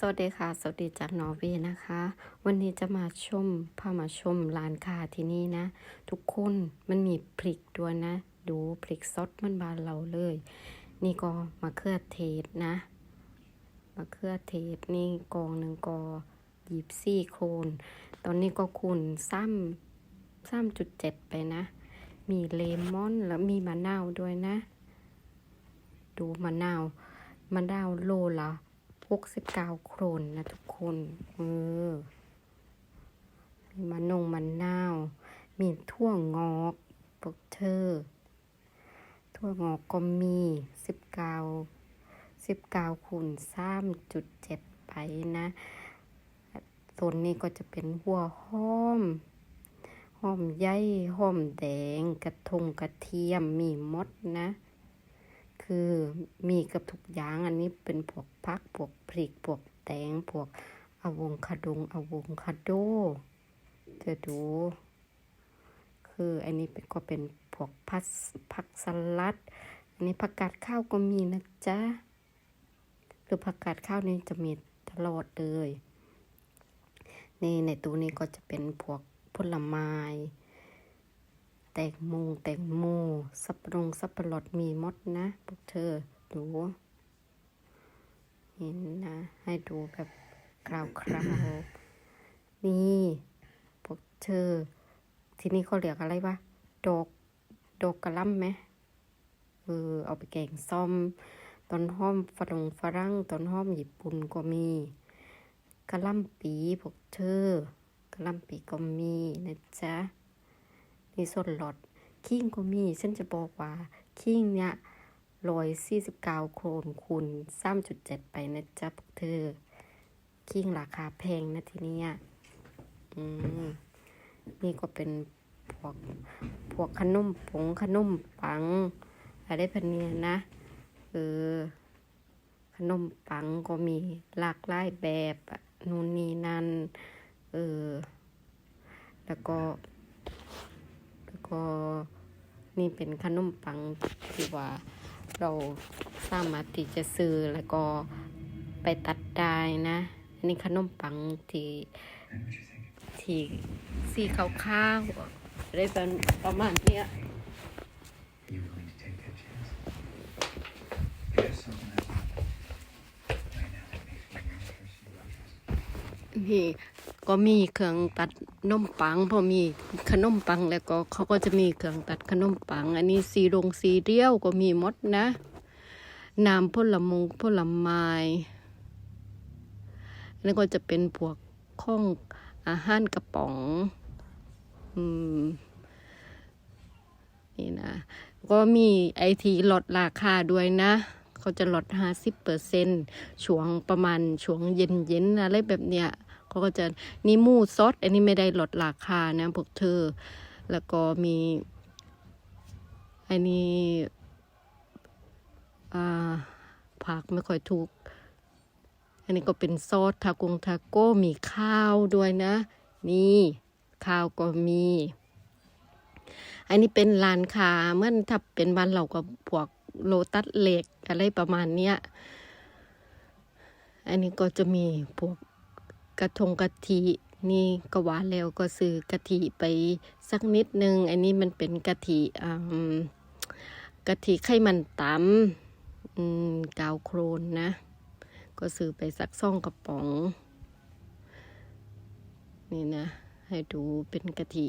สวัสดีค่ะ สวัสดีจากนอร์เวย์นะคะ วันนี้จะมาชมพามาชมร้านค้าที่นี่นะ ทุกคนมันมีพริกด้วยนะ ดูพริกสดมันบานเราเลย นี่ก็มะเขือเทศนะมะเขือเทศนี่กองหนึ่งก็หยิบซี่โคน ตอนนี้ก็คูณซ้ำซ้ำจุดเจ็ดไปนะ มีเลมอนแล้วมีมะนาวด้วยนะ ดูมะนาวมะนาวโลละ หกสิบเก้าโครนนะทุกคน เออ มีมะนงมะนาว มีถั่วงอกพวกเธอถั่วงอกก็มีสิบเก้าสิบเก้าคูณสามจุดเจ็ดไปนะโซนนี้ก็จะเป็นหัวหอมหอมใหญ่หอมแดง กระทงกระเทียมมีมดนะ คือมีกับทุกอย่างอันนี้เป็นพวกพักพวกพริกพวกแตงพวกอะวงคาดงอะวงคาโดจะดู คืออันนี้เป็นก็เป็นพวกพัสผักสลัด อันนี้ผักกาดข้าวก็มีนะจ๊ะหรือผักกาดข้าวนี่จะมีตลอดเลย นี่ในตู้นี้ก็จะเป็นพวกผลไม้ แตงโมแตงโมสับปะรดสับปะรดมีมดนะพวกเธอดูเห็นนะ ให้ดูแบบคราวๆนี่พวกเธอ ที่นี่เขาเรียกอะไรวะดอกดอกกระลำไหมเออเอาไปแกงส้อมต้นหอมฝรั่งฝรั่งต้นหอมญี่ปุ่นก็มีกระลำปีพวกเธอกระลำปีก็มีนะจ๊ะ มีส่วนลดคิงก็มีฉันจะบอกว่าคิงเนี่ยร้อยสี่สิบเก้าโครนคูณสามจุดเจ็ดไปนะจ๊ะพวกเธอ คิงราคาแพงนะทีเนี้ยอืมนี่ก็เป็นพวกพวกขนมผงขนมปัง อะไรพันเนี้ยนะเออขนมปังก็มีหลากหลายแบบอะนู่นนี่นั่นเออแล้วก็ ก็นี่เป็นขนมปังที่ว่าเราสามารถที่จะซื้อแล้วก็ไปตัดได้นะอันนี้ขนมปังที่ที่สีขาวๆได้เป็นประมาณเนี้ย You were going to take that chance? There's something I want right now that makes me more interested about this. นี่ ก็มีเครื่องตัดนมปัง พอมีขนมปังแล้วก็เขาก็จะมีเครื่องตัดขนมปัง อันนี้สีดงสีเดียวก็มีมดนะน้ำผลมงผลไม้อันนี้ก็จะเป็นพวกข้องอาหารกระป๋องอืมนี่นะ ก็มีไอทีลดราคาด้วยนะ เขาจะลดห้าสิบเปอร์เซ็นช่วงประมาณช่วงเย็นเย็นๆอะไรแบบเนี้ย เขาก็จะนี่มูซดอันนี้ไม่ได้ลดราคานะพวกเธอ แล้วก็มีอันนี้ผักไม่ค่อยถูก อันนี้ก็เป็นซอสทากงทาโก้มีข้าวด้วยนะ นี่ข้าวก็มี อันนี้เป็นร้านค้าเมื่อนถ้าเป็นบ้านเราก็พวกโลตัสเหล็กอะไรประมาณเนี้ย อันนี้ก็จะมีพวก กระทงกะทินี่ก็หวานแล้วก็ซื้อกะทิไปสักนิดนึง อันนี้มันเป็นกะทิอืมกะทิไขมันตำกาวโครนนะ ก็ซื้อไปสักซ่องกระป๋อง นี่นะ ให้ดูเป็นกะทิ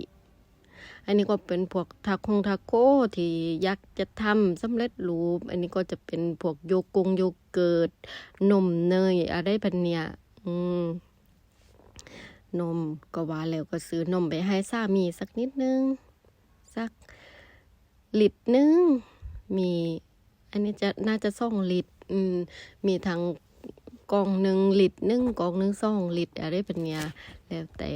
อันนี้ก็เป็นพวกทาคงทาโก้ที่อยากจะทำสำเร็จรูป อันนี้ก็จะเป็นพวกโยกงโยเกิร์ตนมเนยอะไรแบบเนี้ยอืม นม ก็ว่าแล้วก็ซื้อนมไปให้สามีสักนิดนึง สักลิตรนึง มี อันนี้จะน่าจะสองลิตรอืมมีทั้งกองหนึ่งลิตรหนึ่งกองหนึ่งสองลิตรอะไรเป็นเนี้ยแล้วแต่